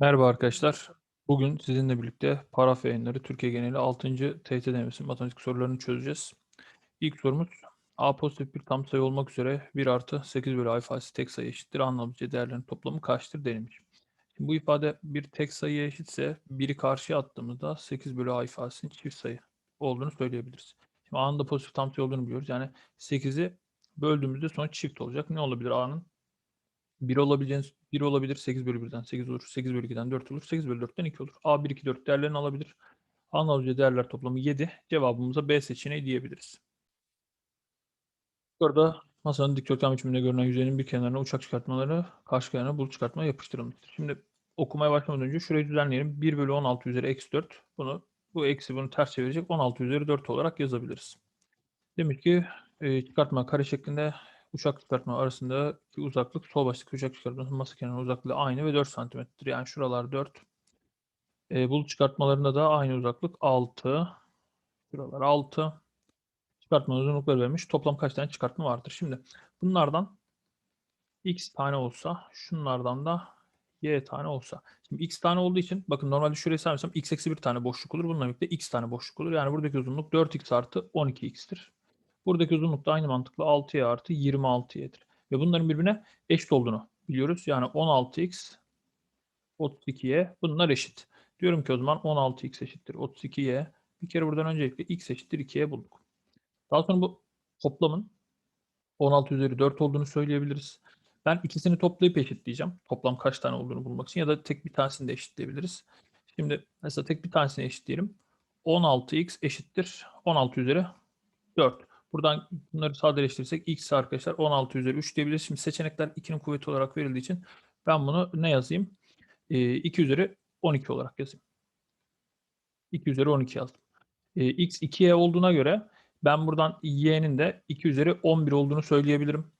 Merhaba arkadaşlar. Bugün sizinle birlikte Paraf Yayınları Türkiye geneli 6. TYT denemesi matematik sorularını çözeceğiz. İlk sorumuz A pozitif bir tam sayı olmak üzere 1 artı 8 bölü a ifadesi tek sayı eşittir. Anlamlıca değerlerin toplamı kaçtır denilmiş. Şimdi bu ifade bir tek sayıya eşitse 1'i karşıya attığımızda 8 bölü a ifadesinin çift sayı olduğunu söyleyebiliriz. Şimdi A'nın da pozitif tam sayı olduğunu biliyoruz. Yani 8'i böldüğümüzde sonuç çift olacak. Ne olabilir A'nın? 1 olabileceğini 1 olabilir. 8 bölü 1'den 8 olur. 8 bölü 2'den 4 olur. 8 bölü 4'ten 2 olur. A 1, 2, 4 değerlerini alabilir. A'nın alabileceği değerler toplamı 7. Cevabımıza B seçeneği diyebiliriz. Burada masanın dikdörtgen biçiminde görünen yüzeyinin bir kenarına uçak çıkartmaları, karşı kenarına bulut çıkartma yapıştırılmıştır. Şimdi okumaya başlamadan önce şurayı düzenleyelim. 1 bölü 16 üzeri eksi 4. Bunu bu eksi bunu ters çevirecek 16 üzeri 4 olarak yazabiliriz. Demek ki e, çıkartma kare şeklinde uçak çıkartma arasındaki uzaklık sol baştaki uçak çıkartmasının masa kenarı uzaklığı aynı ve 4 santimetredir. Yani şuralar 4. E, bulut çıkartmalarında da aynı uzaklık 6. Şuralar 6. Çıkartma uzunlukları vermiş. Toplam kaç tane çıkartma vardır? Şimdi bunlardan x tane olsa şunlardan da y tane olsa. Şimdi x tane olduğu için bakın normalde şuraya saymışsam x eksi bir tane boşluk olur. Bununla birlikte x tane boşluk olur. Yani buradaki uzunluk 4x artı 12x'tir. Buradaki uzunluk da aynı mantıkla 6y artı 26y'dir. Ve bunların birbirine eşit olduğunu biliyoruz. Yani 16x 32y bunlar eşit. Diyorum ki o zaman 16x eşittir 32y. Bir kere buradan öncelikle x eşittir 2y bulduk. Daha sonra bu toplamın 16 üzeri 4 olduğunu söyleyebiliriz. Ben ikisini toplayıp eşitleyeceğim. Toplam kaç tane olduğunu bulmak için ya da tek bir tanesini de eşitleyebiliriz. Şimdi mesela tek bir tanesini eşitleyelim. 16x eşittir 16 üzeri 4. Buradan bunları sadeleştirirsek x arkadaşlar 16 üzeri 3 diyebiliriz. Şimdi seçenekler 2'nin kuvveti olarak verildiği için ben bunu ne yazayım? E, 2 üzeri 12 olarak yazayım. 2 üzeri 12 yazdım. E, x 2y olduğuna göre ben buradan y'nin de 2 üzeri 11 olduğunu söyleyebilirim.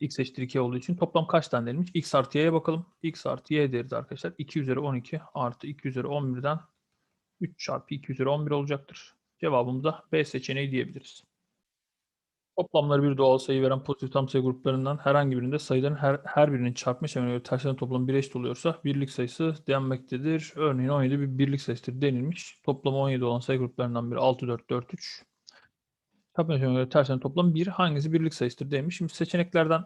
x eşittir 2 olduğu için toplam kaç tane denilmiş? x artı y'ye bakalım. x artı y deriz arkadaşlar. 2 üzeri 12 artı 2 üzeri 11'den 3 çarpı 2 üzeri 11 olacaktır. Cevabımız da B seçeneği diyebiliriz. Toplamları bir doğal sayı veren pozitif tam sayı gruplarından herhangi birinde sayıların her, her birinin çarpma işlemine göre terslerinin toplamı bir eşit oluyorsa birlik sayısı denmektedir. Örneğin 17 bir birlik sayısıdır denilmiş. Toplamı 17 olan sayı gruplarından biri 6, 4, 4, 3. Çarpma işlemine göre terslerinin toplamı 1. Hangisi birlik sayısıdır demiş. Şimdi seçeneklerden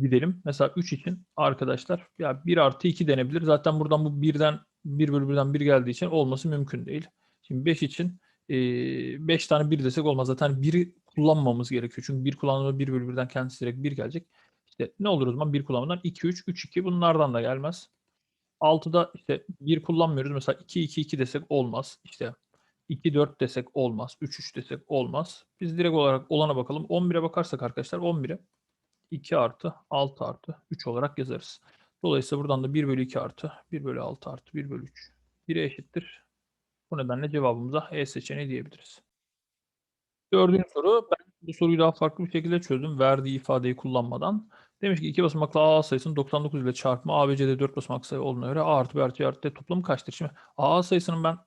gidelim. Mesela 3 için arkadaşlar ya 1 artı 2 denebilir. Zaten buradan bu 1'den 1 bölü 1'den 1 geldiği için olması mümkün değil. Şimdi 5 için 5 tane 1 desek olmaz. Zaten 1'i kullanmamamız gerekiyor. Çünkü 1 kullanımda 1 bölü 1'den kendisi direkt 1 gelecek. İşte ne olur o zaman 1 kullanımından 2, 3, 3, 2 bunlardan da gelmez. 6'da işte 1 kullanmıyoruz. Mesela 2, 2, 2 desek olmaz. İşte 2, 4 desek olmaz. 3, 3 desek olmaz. Biz direkt olarak olana bakalım. 11'e bakarsak arkadaşlar 11'e 2 artı 6 artı 3 olarak yazarız. Dolayısıyla buradan da 1 bölü 2 artı 1 bölü 6 artı 1 bölü 3. 1'e eşittir. Bu nedenle cevabımıza E seçeneği diyebiliriz. Dördüncü soru. Ben bu soruyu daha farklı bir şekilde çözdüm. Verdiği ifadeyi kullanmadan. Demiş ki iki basamaklı A sayısının 99 ile çarpımı A, B, C'de 4 basamak sayı olduğuna göre A artı B artı C artı D toplamı kaçtır? Şimdi A sayısının ben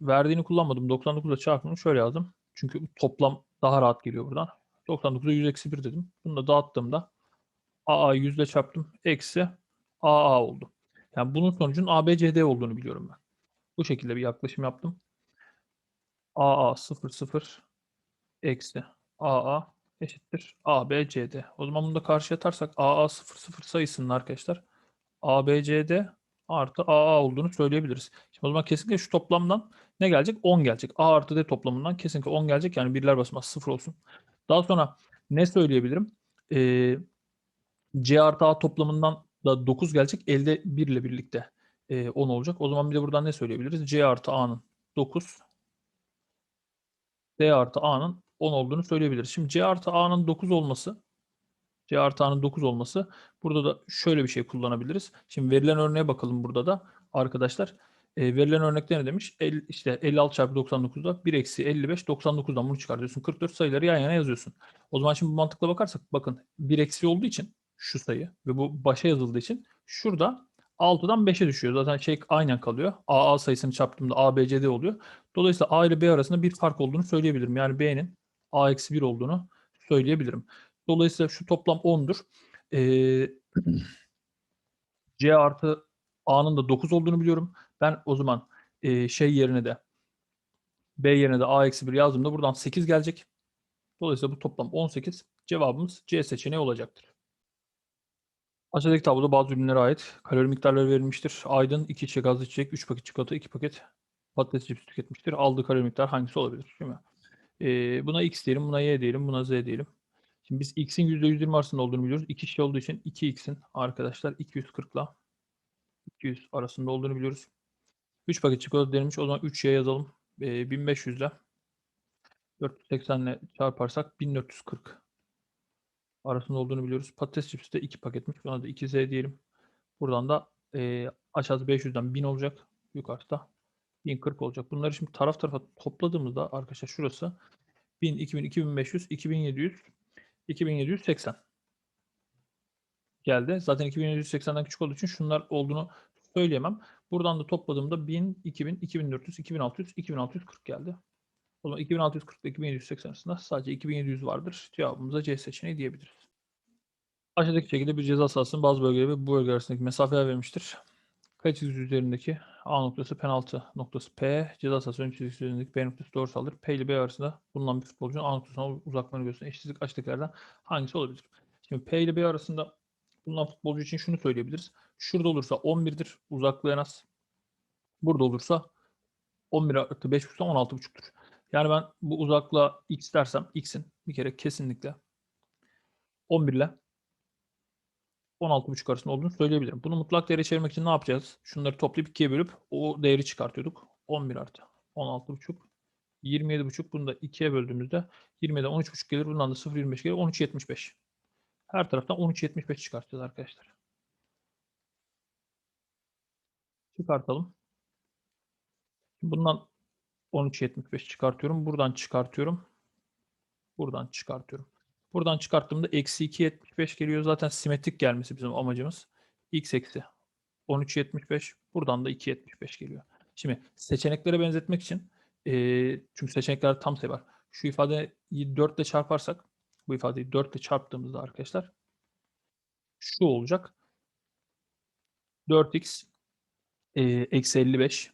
verdiğini kullanmadım. 99 ile çarpımını şöyle yazdım. Çünkü toplam daha rahat geliyor buradan. 99'a 100 eksi 1 dedim. Bunu da dağıttığımda AA 100 ile çarptım. Eksi AA oldu. Yani bunun sonucunun A, B, C, D olduğunu biliyorum ben. Bu şekilde bir yaklaşım yaptım. AA 0 0 eksi AA eşittir ABCD. O zaman bunu da karşıya atarsak AA 0 0 sayısının arkadaşlar ABCD artı AA olduğunu söyleyebiliriz. Şimdi o zaman kesinlikle şu toplamdan ne gelecek? 10 gelecek. A artı D toplamından kesinlikle 10 gelecek. Yani birler basmaz 0 olsun. Daha sonra ne söyleyebilirim? Ee, C artı A toplamından da 9 gelecek. Elde 1 ile birlikte e, 10 olacak. O zaman bir de buradan ne söyleyebiliriz? C artı A'nın 9 D artı A'nın 10 olduğunu söyleyebiliriz. Şimdi C artı A'nın 9 olması C artı A'nın 9 olması burada da şöyle bir şey kullanabiliriz. Şimdi verilen örneğe bakalım burada da arkadaşlar. E, verilen örnekte ne demiş? El, işte 56 çarpı 99'da 1 eksi 55 99'dan bunu çıkartıyorsun. 44 sayıları yan yana yazıyorsun. O zaman şimdi bu mantıkla bakarsak bakın 1 eksi olduğu için şu sayı ve bu başa yazıldığı için şurada 6'dan 5'e düşüyor. Zaten şey aynen kalıyor. AA sayısını çarptığımda ABCD oluyor. Dolayısıyla A ile B arasında bir fark olduğunu söyleyebilirim. Yani B'nin A eksi 1 olduğunu söyleyebilirim. Dolayısıyla şu toplam 10'dur. Ee, C artı A'nın da 9 olduğunu biliyorum. Ben o zaman e, şey yerine de B yerine de A eksi 1 yazdığımda buradan 8 gelecek. Dolayısıyla bu toplam 18. Cevabımız C seçeneği olacaktır. Aşağıdaki tabloda bazı ürünlere ait kalori miktarları verilmiştir. Aydın 2 içecek gazlı içecek, 3 paket çikolata, 2 paket patates cipsi tüketmiştir. Aldığı kalori miktarı hangisi olabilir? Değil mi? Ee, buna X diyelim, buna Y diyelim, buna Z diyelim. Şimdi biz X'in %120 arasında olduğunu biliyoruz. İki kişi olduğu için 2X'in arkadaşlar 240 ile 200 arasında olduğunu biliyoruz. 3 paket çikolata denilmiş. O zaman 3'ye yazalım. Ee, 1500 ile 480 ile çarparsak 1440 arasında olduğunu biliyoruz. Patates cipsi de 2 paketmiş. Buna da 2Z diyelim. Buradan da e, aşağısı 500'den 1000 olacak. Yukarıda 1040 olacak. Bunları şimdi taraf tarafa topladığımızda arkadaşlar şurası 1000, 2000, 2500, 2700, 2780 geldi. Zaten 2780'den küçük olduğu için şunlar olduğunu söyleyemem. Buradan da topladığımda 1000, 2000, 2400, 2600, 2640 geldi. O zaman 2640 ile 2780 arasında sadece 2700 vardır. Cevabımıza C seçeneği diyebiliriz. Aşağıdaki şekilde bir ceza sahasının bazı bölgeleri ve bu bölge arasındaki mesafeler verilmiştir. Kare çizgisi üzerindeki A noktası penaltı noktası P, ceza sahası ön çizgisi üzerindeki B noktası doğrusaldır. P ile B arasında bulunan bir futbolcunun A noktasına uzaklığını gösteren eşitsizlik aşağıdakilerden hangisi olabilir? Şimdi P ile B arasında bulunan futbolcu için şunu söyleyebiliriz. Şurada olursa 11'dir uzaklığı en az. Burada olursa 11 artı 5 olursa 16,5'tur. Yani ben bu uzaklığa x dersem x'in bir kere kesinlikle 11 ile 16,5 arasında olduğunu söyleyebilirim. Bunu mutlak değere çevirmek için ne yapacağız? Şunları toplayıp 2'ye bölüp o değeri çıkartıyorduk. 11 artı 16,5 27,5 bunu da 2'ye böldüğümüzde 20'den 13,5 gelir. Bundan da 0,25 gelir. 13,75. Her taraftan 13,75 çıkartacağız arkadaşlar. Çıkartalım. Bundan 13.75 çıkartıyorum. Buradan çıkartıyorum. Buradan çıkartıyorum. Buradan çıkarttığımda eksi 2.75 geliyor. Zaten simetrik gelmesi bizim amacımız. X eksi 13.75. Buradan da 2.75 geliyor. Şimdi seçeneklere benzetmek için e, çünkü seçenekler tam sayı var. Şu ifadeyi 4 ile çarparsak bu ifadeyi 4 ile çarptığımızda arkadaşlar şu olacak. 4x e, eksi 55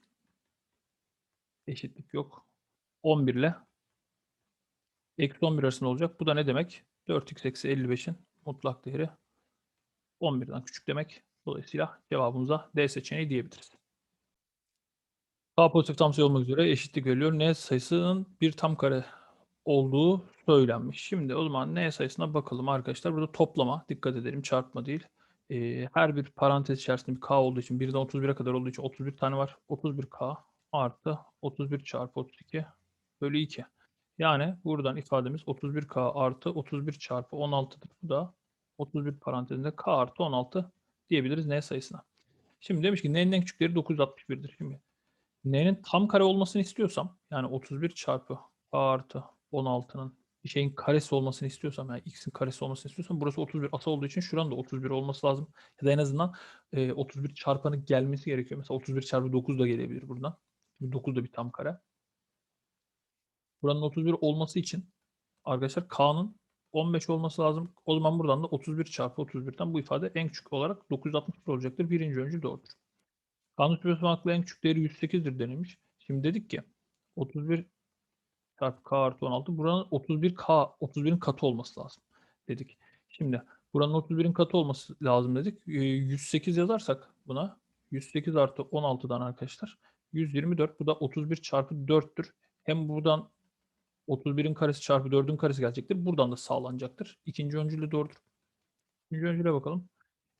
eşitlik yok. 11 ile eksi 11 arasında olacak. Bu da ne demek? 4x eksi 55'in mutlak değeri 11'den küçük demek. Dolayısıyla cevabımıza D seçeneği diyebiliriz. K pozitif tam sayı olmak üzere eşitlik veriliyor. N sayısının bir tam kare olduğu söylenmiş. Şimdi o zaman N sayısına bakalım arkadaşlar. Burada toplama. Dikkat edelim çarpma değil. Ee, her bir parantez içerisinde bir K olduğu için 1'den 31'e kadar olduğu için 31 tane var. 31K artı 31 çarpı 32 bölü 2. Yani buradan ifademiz 31K artı 31 çarpı 16'dır. Bu da 31 parantezinde K artı 16 diyebiliriz N sayısına. Şimdi demiş ki N'nin en küçükleri 961'dir. Şimdi N'nin tam kare olmasını istiyorsam yani 31 çarpı K artı 16'nın bir şeyin karesi olmasını istiyorsam yani x'in karesi olmasını istiyorsam burası 31 asa olduğu için şuranın da 31 olması lazım. Ya da en azından e, 31 çarpanı gelmesi gerekiyor. Mesela 31 çarpı 9 da gelebilir buradan. 9 da bir tam kare. Buranın 31 olması için arkadaşlar K'nın 15 olması lazım. O zaman buradan da 31 çarpı 31'den bu ifade en küçük olarak 961 olacaktır. Birinci öncül doğrudur. K'nın üstü basamaklı en küçük değeri 108'dir denilmiş. Şimdi dedik ki 31 çarpı K artı 16 buranın 31K 31'in katı olması lazım dedik. Şimdi buranın 31'in katı olması lazım dedik. 108 yazarsak buna 108 artı 16'dan arkadaşlar 124 bu da 31 çarpı 4'tür. Hem buradan 31'in karesi çarpı 4'ün karesi gelecektir. Buradan da sağlanacaktır. İkinci öncülü doğrudur. İkinci öncüle bakalım.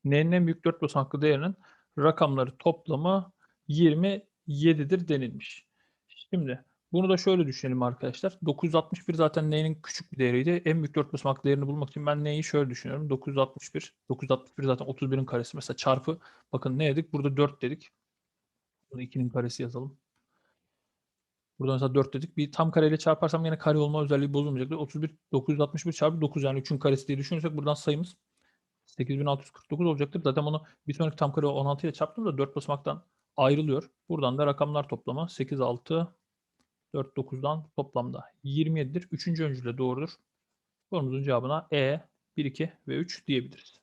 N'nin en büyük 4 basamaklı değerinin rakamları toplamı 27'dir denilmiş. Şimdi bunu da şöyle düşünelim arkadaşlar. 961 zaten N'nin küçük bir değeriydi. En büyük 4 basamaklı değerini bulmak için ben N'yi şöyle düşünüyorum. 961. 961 zaten 31'in karesi. Mesela çarpı bakın ne dedik? Burada 4 dedik. Bunu 2'nin karesi yazalım. Burada mesela 4 dedik. Bir tam kareyle çarparsam yine kare olma özelliği bozulmayacaktır. 31 961 çarpı 9 yani 3'ün karesi diye düşünürsek buradan sayımız 8649 olacaktır. Zaten onu bir sonraki tam kare 16 ile çarptım da 4 basamaktan ayrılıyor. Buradan da rakamlar toplama 8 6 4 9'dan toplamda 27'dir. Üçüncü öncüle doğrudur. Sorumuzun cevabına E 1 2 ve 3 diyebiliriz.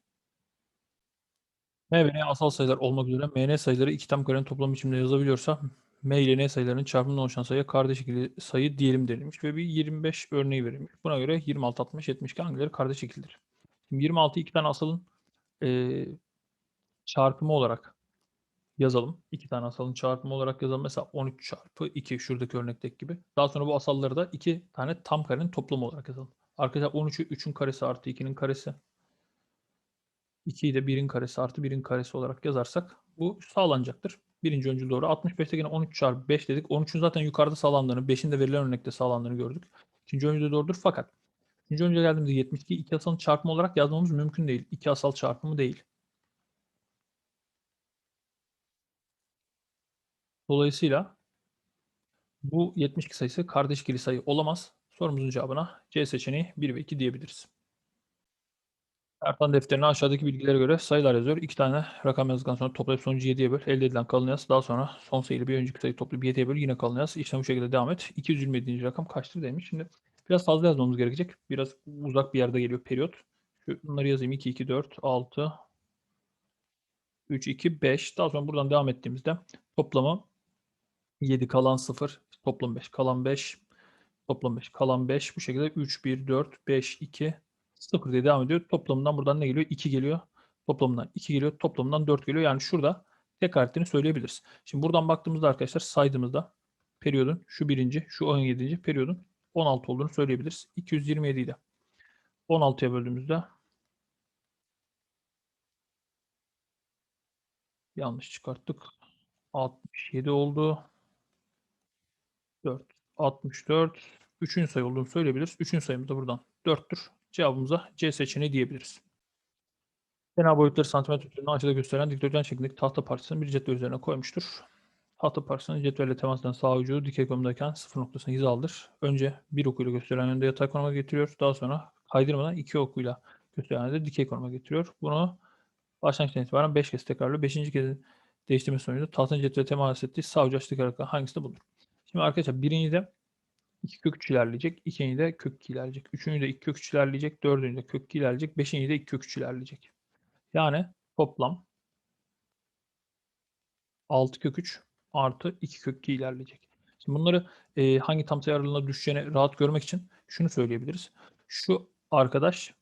M ve N asal sayılar olmak üzere MN sayıları iki tam karenin toplamı biçiminde yazabiliyorsa M ile N sayılarının çarpımından oluşan sayıya kardeş ikili sayı diyelim denilmiş ve bir 25 örneği verilmiş. Buna göre 26, 60, 72 hangileri kardeş ikilidir? Şimdi 26 iki tane asalın e, çarpımı olarak yazalım. İki tane asalın çarpımı olarak yazalım. Mesela 13 çarpı 2 şuradaki örnekteki gibi. Daha sonra bu asalları da iki tane tam karenin toplamı olarak yazalım. Arkadaşlar 13'ü 3'ün karesi artı 2'nin karesi. 2'yi de 1'in karesi artı 1'in karesi olarak yazarsak bu sağlanacaktır. Birinci öncül doğru. 65'te yine 13 çarpı 5 dedik. 13'ün zaten yukarıda sağlandığını, 5'in de verilen örnekte sağlandığını gördük. İkinci öncül doğrudur. Fakat ikinci öncüle geldiğimizde 72 iki asalın çarpımı olarak yazmamız mümkün değil. İki asal çarpımı değil. Dolayısıyla bu 72 sayısı kardeş ikili sayı olamaz. Sorumuzun cevabına C seçeneği 1 ve 2 diyebiliriz. Ertan defterine aşağıdaki bilgilere göre sayılar yazıyor. İki tane rakam yazdıktan sonra toplayıp sonucu 7'ye böl. Elde edilen kalın yaz. Daha sonra son sayıyla bir önceki sayı toplayıp 7'ye böl. Yine kalın yaz. İşlem bu şekilde devam et. 227. rakam kaçtır demiş. Şimdi biraz fazla yazmamız gerekecek. Biraz uzak bir yerde geliyor periyot. Bunları yazayım. 2, 2, 4, 6, 3, 2, 5. Daha sonra buradan devam ettiğimizde toplamı 7 kalan 0, toplam 5 kalan 5, toplam 5 kalan 5. Bu şekilde 3, 1, 4, 5, 2, 0 diye devam ediyor. Toplamından buradan ne geliyor? 2 geliyor. Toplamından 2 geliyor. Toplamından 4 geliyor. Yani şurada tek harflerini söyleyebiliriz. Şimdi buradan baktığımızda arkadaşlar saydığımızda periyodun şu birinci, şu 17. periyodun 16 olduğunu söyleyebiliriz. 227 ile 16'ya böldüğümüzde yanlış çıkarttık. 67 oldu. 4, 64. Üçüncü sayı olduğunu söyleyebiliriz. Üçüncü sayımız da buradan 4'tür. Cevabımıza C seçeneği diyebiliriz. Kenar boyutları santimetre üzerinden açıda gösteren dikdörtgen şeklindeki tahta parçasını bir cetvel üzerine koymuştur. Tahta parçasının cetvelle temas eden sağ ucu dikey konumdayken sıfır noktasına hizalıdır. Önce bir okuyla gösterilen yönde yatay konuma getiriyor. Daha sonra kaydırmadan iki okuyla gösterilen yönde dikey konuma getiriyor. Bunu başlangıçtan itibaren 5 kez tekrarlıyor. 5. kez değiştirme sonucu tahtanın cetvelle temas ettiği sağ ucu açıdaki aralıklar hangisi de budur? Şimdi arkadaşlar birinci de 2 kök 3 ilerleyecek. ikinci de kök 2 ilerleyecek. Üçüncü de 2 kök 3 ilerleyecek. Dördüncü de kök 2 ilerleyecek. Beşinci de 2 kök 3 ilerleyecek. Yani toplam 6 kök 3 artı 2 kök 2 ilerleyecek. Şimdi bunları e, hangi tam sayı aralığına düşeceğini rahat görmek için şunu söyleyebiliriz. Şu arkadaş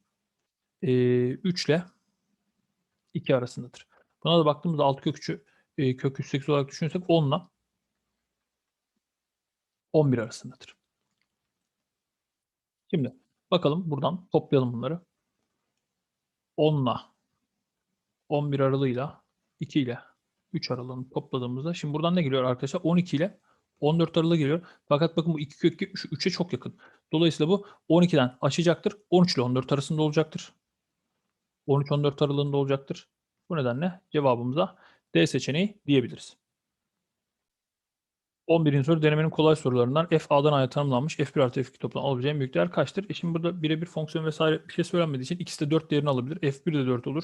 e, 3 ile 2 arasındadır. Buna da baktığımızda 6 kök 3'ü e, kök 108 olarak düşünürsek 10 ile 11 arasındadır. Şimdi bakalım buradan toplayalım bunları. 10 ile 11 aralığıyla 2 ile 3 aralığını topladığımızda şimdi buradan ne geliyor arkadaşlar? 12 ile 14 aralığı geliyor. Fakat bakın bu 2 kök 2 3'e çok yakın. Dolayısıyla bu 12'den aşacaktır. 13 ile 14 arasında olacaktır. 13-14 aralığında olacaktır. Bu nedenle cevabımıza D seçeneği diyebiliriz. 11. soru denemenin kolay sorularından f a'dan a'ya tanımlanmış f1 artı f2 toplam alabileceğim büyük değer kaçtır? E şimdi burada birebir fonksiyon vesaire bir şey söylenmediği için ikisi de 4 değerini alabilir. f1 de 4 olur.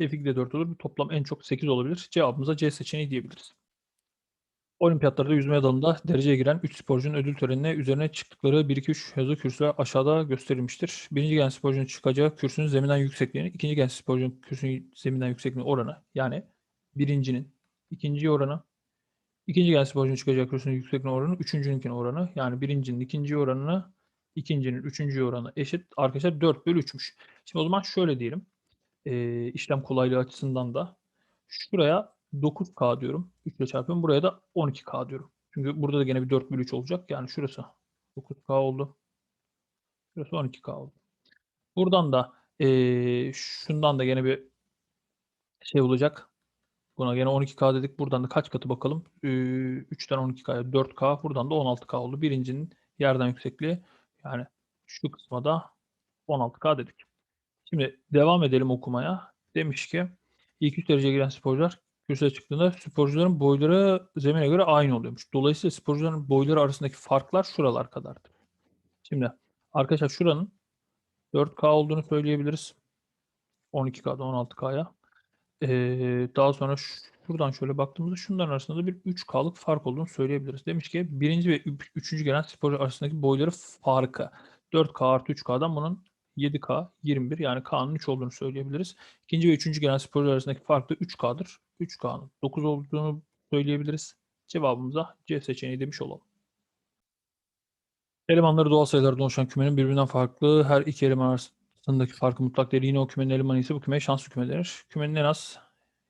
f2 de 4 olur. Toplam en çok 8 olabilir. Cevabımıza C seçeneği diyebiliriz. Olimpiyatlarda yüzme dalında dereceye giren 3 sporcunun ödül törenine üzerine çıktıkları 1-2-3 yazı kürsüler aşağıda gösterilmiştir. Birinci gen sporcunun çıkacağı kürsünün zeminden yüksekliğini, ikinci gen sporcunun kürsünün zeminden yüksekliği oranı yani birincinin ikinciye oranı, ikinci gen sporcunun çıkacağı kürsünün yüksekliği oranı, üçüncününkine oranı yani birincinin ikinci oranını, ikincinin üçüncü oranı eşit. Arkadaşlar 4 bölü 3'müş. Şimdi o zaman şöyle diyelim. E, işlem kolaylığı açısından da şuraya 9K diyorum. 3 ile çarpıyorum. Buraya da 12K diyorum. Çünkü burada da gene bir 4 bölü 3 olacak. Yani şurası 9K oldu. Şurası 12K oldu. Buradan da ee, şundan da gene bir şey olacak. Buna gene 12K dedik. Buradan da kaç katı bakalım. Ee, 3'ten 12K'ya 4K. Buradan da 16K oldu. Birincinin yerden yüksekliği yani şu kısma da 16K dedik. Şimdi devam edelim okumaya. Demiş ki ilk üç dereceye giren sporcular kürsüye çıktığında sporcuların boyları zemine göre aynı oluyormuş. Dolayısıyla sporcuların boyları arasındaki farklar şuralar kadardır. Şimdi arkadaşlar şuranın 4K olduğunu söyleyebiliriz. 12K'dan 16K'ya. Ee, daha sonra şuradan şöyle baktığımızda şunların arasında da bir 3K'lık fark olduğunu söyleyebiliriz. Demiş ki birinci ve üçüncü gelen sporcu arasındaki boyları farkı. 4K artı 3K'dan bunun 7K, 21 yani K'nın 3 olduğunu söyleyebiliriz. İkinci ve üçüncü genel sporcu arasındaki fark da 3K'dır. 3K'nın 9 olduğunu söyleyebiliriz. Cevabımıza C seçeneği demiş olalım. Elemanları doğal sayılardan oluşan kümenin birbirinden farklı her iki eleman arasındaki farkı mutlak değil. Yine o kümenin elemanı ise bu kümeye şanslı küme denir. Kümenin en az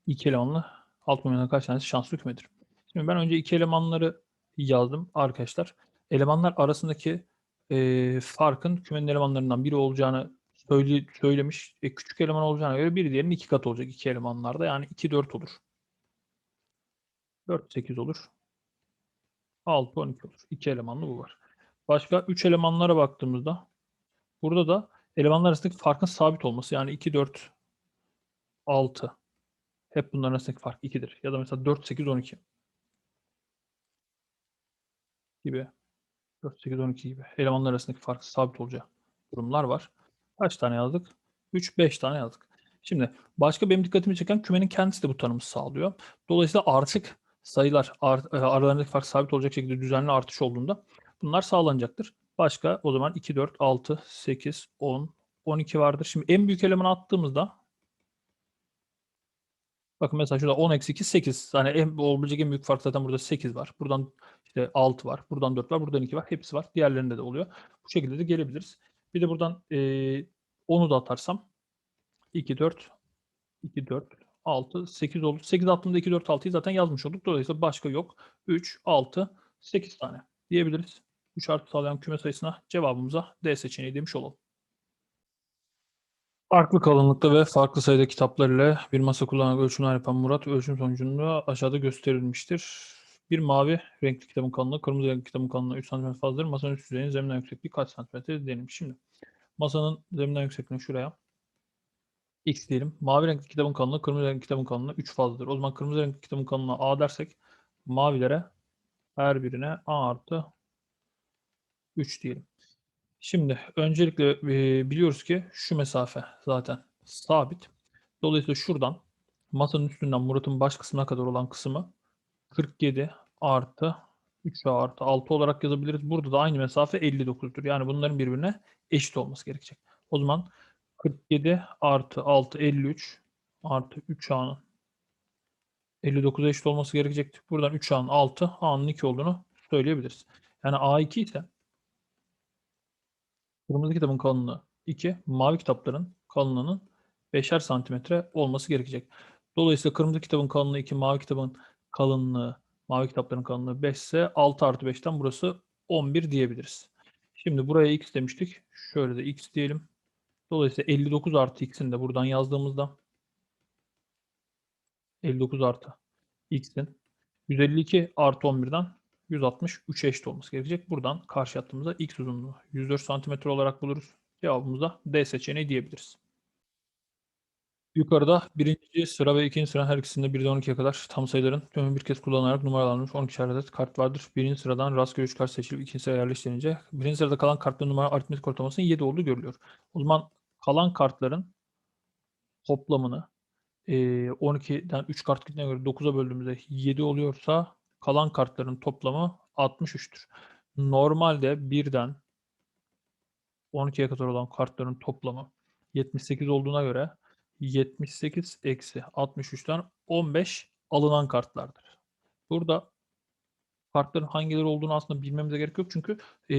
iki elemanlı alt kümenin kaç tanesi şanslı kümedir. Şimdi ben önce iki elemanları yazdım arkadaşlar. Elemanlar arasındaki e, farkın kümenin elemanlarından biri olacağını söyle, söylemiş. E, küçük eleman olacağına göre biri diğerinin iki katı olacak iki elemanlarda. Yani 2 4 olur. 4 8 olur. 6 12 olur. İki elemanlı bu var. Başka 3 elemanlara baktığımızda burada da elemanlar arasındaki farkın sabit olması. Yani 2 4 6 hep bunların arasındaki fark 2'dir. Ya da mesela 4 8 12 gibi 4, 8, 12 gibi elemanlar arasındaki farkı sabit olacağı durumlar var. Kaç tane yazdık? 3, 5 tane yazdık. Şimdi başka benim dikkatimi çeken kümenin kendisi de bu tanımı sağlıyor. Dolayısıyla artık sayılar art, e, aralarındaki fark sabit olacak şekilde düzenli artış olduğunda bunlar sağlanacaktır. Başka o zaman 2, 4, 6, 8, 10, 12 vardır. Şimdi en büyük elemanı attığımızda bakın mesela şurada 10 eksi 2 8. Yani en, olabilecek en büyük fark zaten burada 8 var. Buradan işte 6 var. Buradan 4 var. Buradan 2 var. Hepsi var. Diğerlerinde de oluyor. Bu şekilde de gelebiliriz. Bir de buradan e, 10'u da atarsam 2, 4, 2, 4, 6, 8 oldu. 8 attığımda 2, 4, 6'yı zaten yazmış olduk. Dolayısıyla başka yok. 3, 6, 8 tane diyebiliriz. 3 artı sağlayan küme sayısına cevabımıza D seçeneği demiş olalım. Farklı kalınlıkta ve farklı sayıda kitaplar ile bir masa kullanarak ölçümler yapan Murat ölçüm sonucunda aşağıda gösterilmiştir. Bir mavi renkli kitabın kalınlığı, kırmızı renkli kitabın kalınlığı 3 cm fazladır. Masanın üst yüzeyinin zeminden yüksekliği kaç santimetre denilmiş. Şimdi masanın zeminden yüksekliğini şuraya x diyelim. Mavi renkli kitabın kalınlığı, kırmızı renkli kitabın kalınlığı 3 fazladır. O zaman kırmızı renkli kitabın kalınlığı a dersek mavilere her birine a artı 3 diyelim. Şimdi öncelikle biliyoruz ki şu mesafe zaten sabit. Dolayısıyla şuradan masanın üstünden Murat'ın baş kısmına kadar olan kısmı 47 artı 3 artı 6 olarak yazabiliriz. Burada da aynı mesafe 59'dur. Yani bunların birbirine eşit olması gerekecek. O zaman 47 artı 6 53 artı 3 A'nın 59'a eşit olması gerekecektir. Buradan 3 A'nın 6 A'nın 2 olduğunu söyleyebiliriz. Yani A2 ise kırmızı kitabın kalınlığı 2, mavi kitapların kalınlığının 5'er santimetre olması gerekecek. Dolayısıyla kırmızı kitabın kalınlığı 2, mavi kitabın kalınlığı, mavi kitapların kalınlığı 5 ise 6 artı 5'ten burası 11 diyebiliriz. Şimdi buraya x demiştik. Şöyle de x diyelim. Dolayısıyla 59 artı x'in de buradan yazdığımızda 59 artı x'in 152 artı 11'den 163 eşit olması gerekecek. Buradan karşı attığımızda x uzunluğu 104 cm olarak buluruz. Cevabımıza D seçeneği diyebiliriz. Yukarıda birinci sıra ve ikinci sıra her ikisinde 1'den 12'ye kadar tam sayıların tümü bir kez kullanılarak numaralanmış 12 adet kart vardır. Birinci sıradan rastgele 3 kart seçilip ikinci sıraya yerleştirince birinci sırada kalan kartların numara aritmetik ortalamasının 7 olduğu görülüyor. O zaman kalan kartların toplamını e, 12'den 3 kart gittiğine göre 9'a böldüğümüzde 7 oluyorsa kalan kartların toplamı 63'tür. Normalde 1'den 12'ye kadar olan kartların toplamı 78 olduğuna göre 78 eksi 63'ten 15 alınan kartlardır. Burada kartların hangileri olduğunu aslında bilmemize gerek yok çünkü e,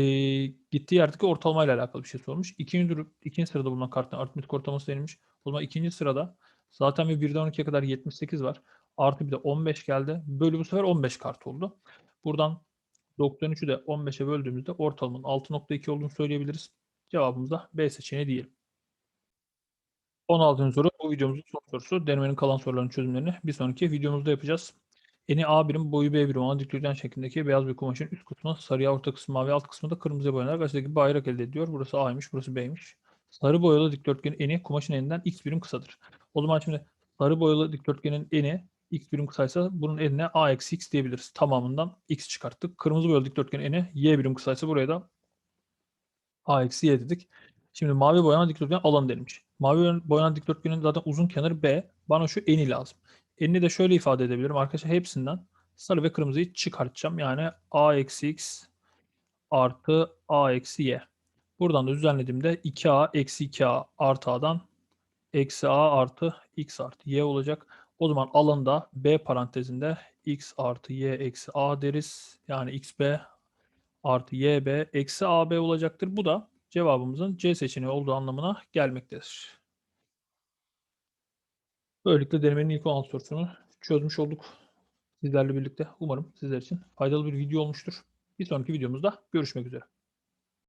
gittiği yerdeki ortalamayla alakalı bir şey sormuş. İkinci, durum, ikinci sırada bulunan kartın aritmetik ortalaması denilmiş. O zaman ikinci sırada zaten bir 1'den 12'ye kadar 78 var. Artı bir de 15 geldi. Bölü bu sefer 15 kart oldu. Buradan 93'ü de 15'e böldüğümüzde ortalamanın 6.2 olduğunu söyleyebiliriz. Cevabımız da B seçeneği diyelim. 16. soru bu videomuzun son sorusu. Denemenin kalan sorularının çözümlerini bir sonraki videomuzda yapacağız. Eni A birim, boyu B birim olan dikdörtgen şeklindeki beyaz bir kumaşın üst kısmı sarıya, orta kısmı mavi, alt kısmı da kırmızıya boyanarak aşağıdaki bayrak elde ediyor. Burası A'ymış, burası B'ymiş. Sarı boyalı dikdörtgenin eni kumaşın eninden x birim kısadır. O zaman şimdi sarı boyalı dikdörtgenin eni x birim kısaysa bunun enine a eksi x diyebiliriz. Tamamından x çıkarttık. Kırmızı boyalı dikdörtgenin eni y birim kısaysa buraya da a eksi y dedik. Şimdi mavi boyanan dikdörtgen alan denilmiş. Mavi boyanan dikdörtgenin zaten uzun kenarı B. Bana şu eni lazım. Enini de şöyle ifade edebilirim. Arkadaşlar hepsinden sarı ve kırmızıyı çıkartacağım. Yani a eksi x artı a eksi y. Buradan da düzenlediğimde 2a eksi 2a artı a'dan eksi a artı x artı y olacak. O zaman alanda b parantezinde x artı y eksi a deriz. Yani xb artı yb eksi ab olacaktır. Bu da cevabımızın C seçeneği olduğu anlamına gelmektedir. Böylelikle denemenin ilk 16 sorusunu çözmüş olduk sizlerle birlikte. Umarım sizler için faydalı bir video olmuştur. Bir sonraki videomuzda görüşmek üzere.